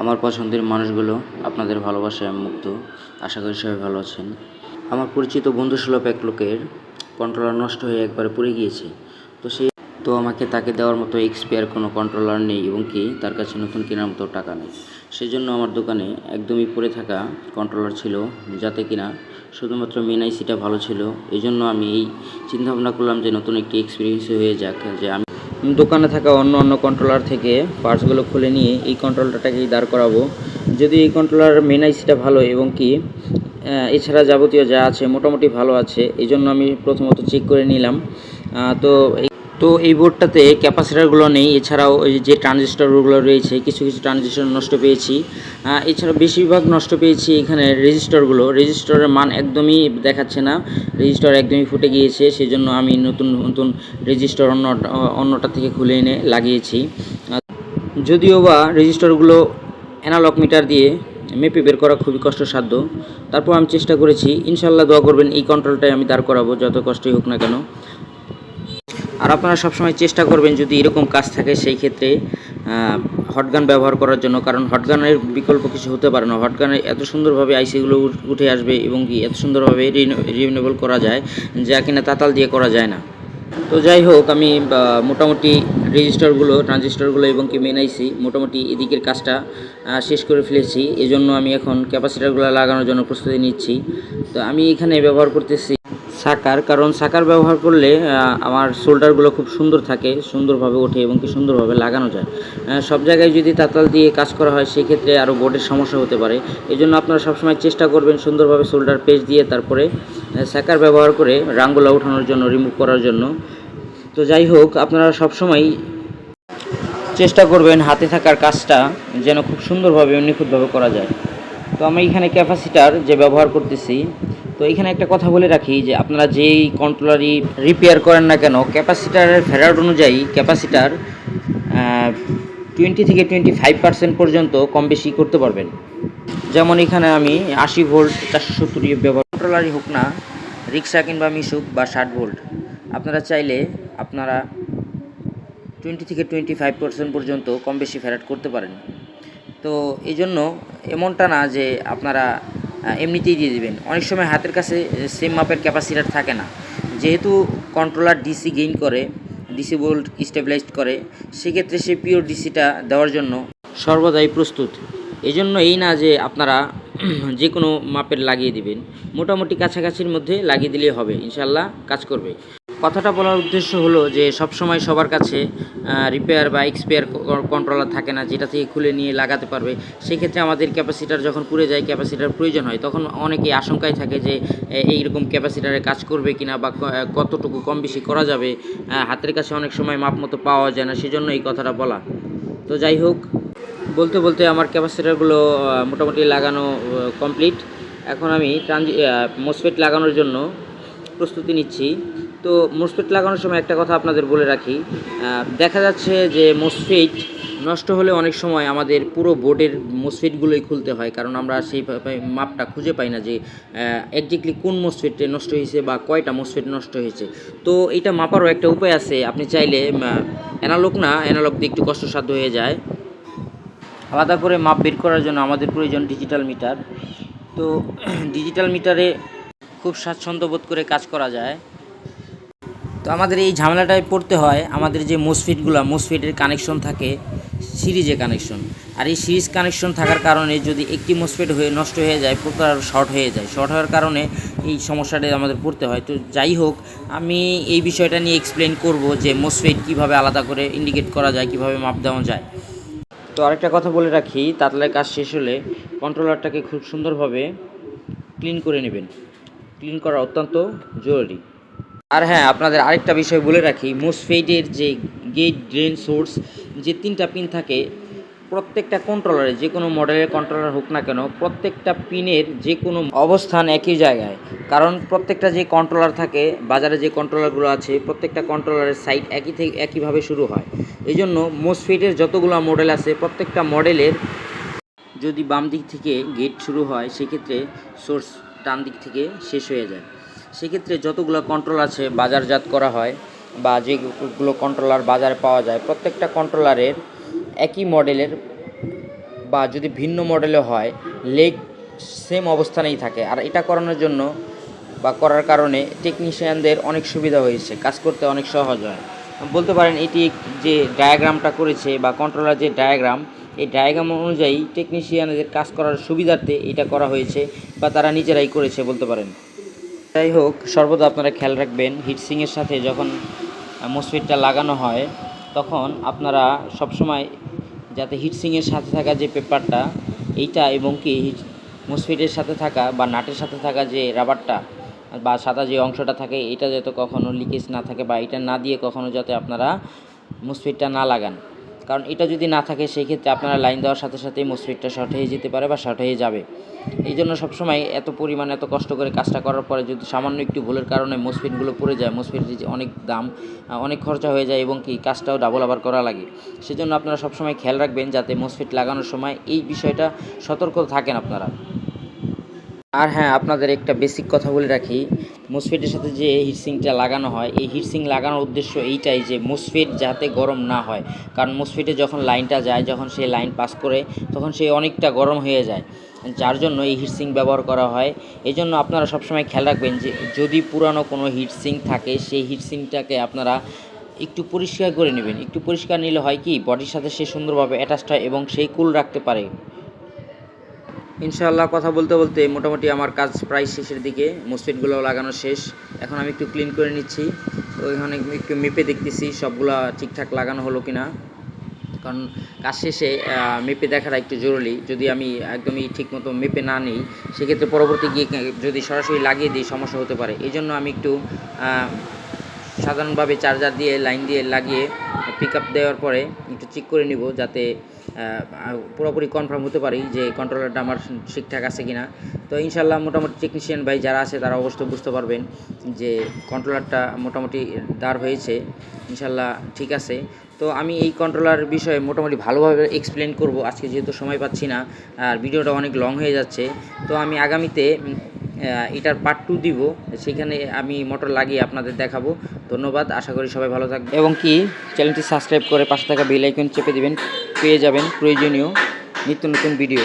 আমার পছন্দের মানুষগুলো আপনাদের ভালোবাসায় মুগ্ধ। আশা করি সবাই ভালো আছেন। আমার পরিচিত বন্ধু বন্ধুসুলভ এক লোকের কন্ট্রোলার নষ্ট হয়ে একবারে পড়ে গিয়েছে। তো সে তো আমাকে তাকে দেওয়ার মতো এক্সপায়ার কোনো কন্ট্রোলার নেই এবং কি তার কাছে নতুন কেনার মতো টাকা নেই। সেই জন্য আমার দোকানে একদমই পড়ে থাকা কন্ট্রোলার ছিল যাতে কিনা শুধুমাত্র মেন আইসিটা ভালো ছিল। এই জন্য আমি এই চিন্তাভাবনা করলাম যে নতুন একটি এক্সপিরিয়েন্স হয়ে যাক, যে আমি দোকানে থাকা অন্য অন্য কন্ট্রোলার থেকে পার্টসগুলো খুলে নিয়ে এই কন্ট্রোলারটাকেই দাঁড় করাবো। যদি এই কন্ট্রোলার মেন আইসিটা ভালো এবং কি এছাড়া যাবতীয় যা আছে মোটামুটি ভালো আছে এই জন্য আমি প্রথমত চেক করে নিলাম। তো তো এই বোর্ডটাতে ক্যাপাসিটারগুলো নেই। এছাড়াও যে ট্রানজিস্টরগুলো রয়েছে, কিছু কিছু ট্রানজিস্টর নষ্ট পেয়েছি। এছাড়া বেশিরভাগ নষ্ট পেয়েছি এখানে রেজিস্টারগুলো। রেজিস্টরের মান একদমই দেখাচ্ছে না। রেজিস্টার একদমই ফুটে গিয়েছে সেই জন্য আমি নতুন নতুন রেজিস্টার অন্য, অন্যটা থেকে খুলে এনে লাগিয়েছি। যদিও বা রেজিস্টারগুলো অ্যানালগ মিটার দিয়ে মেপে বের করা খুবই কষ্টসাধ্য, তারপর আমি চেষ্টা করেছি। ইনশাল্লাহ দোয়া করবেন, এই কন্ট্রোলটাই আমি দাঁড় করাবো, যত কষ্টই হোক না কেন। আর আপনারা সবসময় চেষ্টা করবেন যদি এরকম কাজ থাকে সেই ক্ষেত্রে হটগান ব্যবহার করার জন্য, কারণ হটগানের বিকল্প কিছু হতে পারে না। হটগানে এত সুন্দরভাবে আইসিগুলো উঠে আসবে এবং কি এত সুন্দরভাবে রিউনেবল করা যায়, যা কিনা তাতাল দিয়ে করা যায় না। তো যাই হোক, আমি মোটামুটি রেজিস্টারগুলো ট্রানজিস্টরগুলো এবং কি মেন আইসি মোটামুটি এদিকের কাজটা শেষ করে ফেলেছি। এজন্য আমি এখন ক্যাপাসিটারগুলো লাগানোর জন্য প্রস্তুতি নিচ্ছি। তো আমি এখানে ব্যবহার করতেছি সাকার, কারণ সাকার ব্যবহার করলে আমার শোল্ডারগুলো খুব সুন্দর থাকে, সুন্দরভাবে ওঠে এবং কি সুন্দরভাবে লাগানো যায়। সব জায়গায় যদি তাতাল দিয়ে কাজ করা হয়, সেক্ষেত্রে আরও বোর্ডের সমস্যা হতে পারে। এই জন্য আপনারা সবসময় চেষ্টা করবেন সুন্দরভাবে শোল্ডার পেজ দিয়ে তারপরে সাকার ব্যবহার করে রাঙ্গুলা ওঠানোর জন্য রিমুভ করার জন্য। তো যাই হোক, আপনারা সবসময় চেষ্টা করবেন হাতে থাকার কাজটা যেন খুব সুন্দরভাবে, নিখুঁতভাবে করা যায়। তো আমি এখানে ক্যাপাসিটার যে ব্যবহার করতেছি তো এখানে একটা কথা বলে রাখি যে আপনারা যেই কন্ট্রোলারই রিপেয়ার করেন না কেন ক্যাপাসিটারের ফেরাট অনুযায়ী ক্যাপাসিটার টোয়েন্টি থেকে টোয়েন্টি ফাইভ পার্সেন্ট পর্যন্ত কম বেশি করতে পারবেন। যেমন এখানে আমি আশি ভোল্ট চারশো সত্তর ব্যবহার কন্ট্রোলারই হোক না রিক্সা কিংবা মিশুক বা ষাট ভোল্ট আপনারা চাইলে আপনারা টোয়েন্টি থেকে টোয়েন্টি ফাইভ পার্সেন্ট পর্যন্ত কম বেশি ফেরাট করতে পারেন। তো এই জন্য এমনটা না যে আপনারা এমনিতেই দিয়ে দেবেন। অনেক সময় হাতের কাছে সেম মাপের ক্যাপাসিটার থাকে না। যেহেতু কন্ট্রোলার ডিসি গেইন করে ডিসি ভোল্ট স্টেবিলাইজড করে, সেক্ষেত্রে সে পিওর ডিসিটা দেওয়ার জন্য সর্বদাই প্রস্তুত। এই জন্য এই না যে আপনারা যে কোনো মাপের লাগিয়ে দিবেন। মোটামুটি কাছাকাছির মধ্যে লাগিয়ে দিলেই হবে। ইনশাল্লাহ কাজ করবে। কথাটা বলার উদ্দেশ্য হলো যে সব সময় সবার কাছে রিপেয়ার বা এক্সপেয়ার কন্ট্রোলার থাকে না, যেটা থেকে খুলে নিয়ে লাগাতে পারবে। সেক্ষেত্রে আমাদের ক্যাপাসিটার যখন পুড়ে যায় ক্যাপাসিটার প্রয়োজন হয়, তখন অনেকেই আশঙ্কায় থাকে যে এইরকম ক্যাপাসিটারে কাজ করবে কিনা বা কতটুকু কম বেশি করা যাবে। হাতের কাছে অনেক সময় মাপ মতো পাওয়া যায় না, সেজন্য এই কথাটা বলা। তো যাই হোক, বলতে বলতে আমার ক্যাপাসিটারগুলো মোটামুটি লাগানো কমপ্লিট এখন আমি ট্রানজি মোসফেট লাগানোর জন্য প্রস্তুতি নিচ্ছি। তো মোসফেট লাগানোর সময় একটা কথা আপনাদের বলে রাখি। দেখা যাচ্ছে যে মোসফেট নষ্ট হলে অনেক সময় আমাদের পুরো বোর্ডের মোসফেটগুলোই খুলতে হয়, কারণ আমরা সেই মাপটা খুঁজে পাই না যে একজাক্টলি কোন মোসফেটে নষ্ট হয়েছে বা কয়টা মোসফেট নষ্ট হয়েছে। তো এটা মাপারও একটা উপায় আছে, আপনি চাইলে অ্যানালগ না অ্যানালগ দিয়ে একটু কষ্টসাধ্য হয়ে যায়। আলাদা করে মাপ বের করার জন্য আমাদের প্রয়োজন ডিজিটাল মিটার তো ডিজিটাল মিটারে খুব স্বাচ্ছন্দ্য বোধ করে কাজ করা যায়। তো আমাদের এই ঝামেলাটায় পড়তে হয়, আমাদের যে মোসফিটগুলো মোসফিটের কানেকশন থাকে, সিরিজে কানেকশন আর এই সিরিজ কানেকশন থাকার কারণে যদি একটি মোসফিট হয়ে নষ্ট হয়ে যায় প্রকার শর্ট হয়ে যায়। শর্ট হওয়ার কারণে এই সমস্যাটা আমাদের পড়তে হয়। তো যাই হোক, আমি এই বিষয়টা নিয়ে এক্সপ্লেন করব যে মোসফিট কীভাবে আলাদা করে ইন্ডিকেট করা যায়, কীভাবে মাপ দেওয়া যায়। তো আরেকটা কথা বলে রাখি তাতলায় কাজ শেষ হলে কন্ট্রোলারটাকে খুব সুন্দরভাবে ক্লিন করে নেবেন। ক্লিন করা অত্যন্ত জরুরি। আর হ্যাঁ আপনাদের আরেকটা বিষয় বলে রাখি মোসফেটের যে গেট ড্রেন সোর্স যে তিনটা পিন থাকে, প্রত্যেকটা কন্ট্রোলারে যে কোনো মডেলের কন্ট্রোলার হোক না কেন, প্রত্যেকটা পিনের যে কোনো অবস্থান একই জায়গায়। কারণ প্রত্যেকটা যে কন্ট্রোলার থাকে, বাজারে যে কন্ট্রোলারগুলো আছে, প্রত্যেকটা কন্ট্রোলারের সাইট একই থেকে, একইভাবে শুরু হয়। এই জন্য মোসফেটের যতগুলো মডেল আছে, প্রত্যেকটা মডেলের যদি বাম দিক থেকে গেট শুরু হয়, সেক্ষেত্রে সোর্স ডান দিক থেকে শেষ হয়ে যায়। সেক্ষেত্রে যতগুলো কন্ট্রোল আছে, বাজারজাত করা হয় বা যেগুলো কন্ট্রোলার বাজারে পাওয়া যায়, প্রত্যেকটা কন্ট্রোলারের একই মডেলের বা যদি ভিন্ন মডেলে হয় লেগ সেম অবস্থানেই থাকে। আর এটা করানোর জন্য বা করার কারণে টেকনিশিয়ানদের অনেক সুবিধা হয়েছে, কাজ করতে অনেক সহজ হয়। বলতে পারেন, এটি যে ডায়াগ্রামটা করেছে বা কন্ট্রোলার যে ডায়াগ্রাম এই ডায়াগ্রাম অনুযায়ী টেকনিশিয়ানদের কাজ করার সুবিধার্থে এটা করা হয়েছে বা তারা নিজেরাই করেছে, বলতে পারেন। যাই হোক, সর্বদা আপনারা খেয়াল রাখবেন হিটসিংয়ের সাথে যখন মসফিটটা লাগানো হয়, তখন আপনারা সবসময় যাতে হিটসিংয়ের সাথে থাকা যে পেপারটা এইটা এবং কি মসফিটের সাথে থাকা বা নাটের সাথে থাকা যে রাবারটা বা সাদা যে অংশটা থাকে এটা যাতে কখনো লিকেজ না থাকে বা এটা না দিয়ে কখনো যাতে আপনারা মসফিটটা না লাগান। কারণ এটা যদি না থাকে সেই ক্ষেত্রে আপনারা লাইন দেওয়ার সাথে সাথেই মসফিটটা শর্ট হয়ে যেতে পারে বা শর্ট হয়ে যাবে। এই জন্য সবসময় এত পরিমাণ, এত কষ্ট করে কাজটা করার পরে যদি সামান্য একটু ভুলের কারণে মসফিটগুলো পড়ে যায় মসফিটের যে অনেক দাম অনেক খরচা হয়ে যায় এবং কি কাজটাও ডাবল আবার করা লাগে। সেজন্য আপনারা সবসময় খেয়াল রাখবেন যাতে মসফিট লাগানোর সময় এই বিষয়টা সতর্ক থাকেন আপনারা। আর হ্যাঁ আপনাদের একটা বেসিক কথা বলে রাখি। মসফেটের সাথে যে হিটসিংটা লাগানো হয়, এই হিটসিং লাগানোর উদ্দেশ্য এইটাই যে মসফেট যাতে গরম না হয়। কারণ মসফেটে যখন লাইনটা যায়, যখন সেই লাইন পাস করে, তখন সে অনেকটা গরম হয়ে যায়। যার জন্য এই হিটসিং ব্যবহার করা হয়। এই জন্য আপনারা সবসময় খেয়াল রাখবেন যে, যদি পুরানো কোনো হিটসিং থাকে, সেই হিটসিংটাকে আপনারা একটু পরিষ্কার করে নেবেন। একটু পরিষ্কার নিলে হয় কি বডির সাথে সে সুন্দরভাবে অ্যাটাচড হয় এবং সেই কুল রাখতে পারে। ইনশাআল্লাহ কথা বলতে বলতে মোটামুটি আমার কাজ প্রায় শেষের দিকে মসফিটগুলো লাগানো শেষ। এখন আমি একটু ক্লিন করে নিচ্ছি। তো ওইখানে একটু মেপে দেখতেছি সবগুলা ঠিকঠাক লাগানো হলো কি না কারণ কাজ শেষে মেপে দেখাটা একটু জরুরি। যদি আমি একদমই ঠিকমতো মেপে না নিই, সেক্ষেত্রে পরবর্তী গিয়ে যদি সরাসরি লাগিয়ে দিই, সমস্যা হতে পারে। এই জন্য আমি একটু সাধারণভাবে চার্জার দিয়ে লাইন দিয়ে লাগিয়ে পিক আপ দেওয়ার পরে একটু চেক করে নিব, যাতে পুরোপুরি কনফার্ম হতে পারি যে কন্ট্রোলারটা আমার ঠিকঠাক আছে কি না তো ইনশাল্লাহ মোটামুটি টেকনিশিয়ান ভাই যারা আছে, তারা অবশ্যই বুঝতে পারবেন যে কন্ট্রোলারটা মোটামুটি দাঁড় হয়েছে। ইনশাল্লাহ ঠিক আছে। তো আমি এই কন্ট্রোলার বিষয়ে মোটামুটি ভালোভাবে এক্সপ্লেন করব। আজকে যেহেতু সময় পাচ্ছি না, আর ভিডিওটা অনেক লং হয়ে যাচ্ছে। তো আমি আগামীতে এটার পার্ট টু দিব। সেখানে আমি মোটর লাগিয়ে আপনাদের দেখাবো। ধন্যবাদ, আশা করি সবাই ভালো থাকবে এবং কি চ্যানেলটি সাবস্ক্রাইব করে পাশে থাকা বেল আইকন চেপে দেবেন, পেয়ে যাবেন প্রয়োজনীয় নিত্য নতুন ভিডিও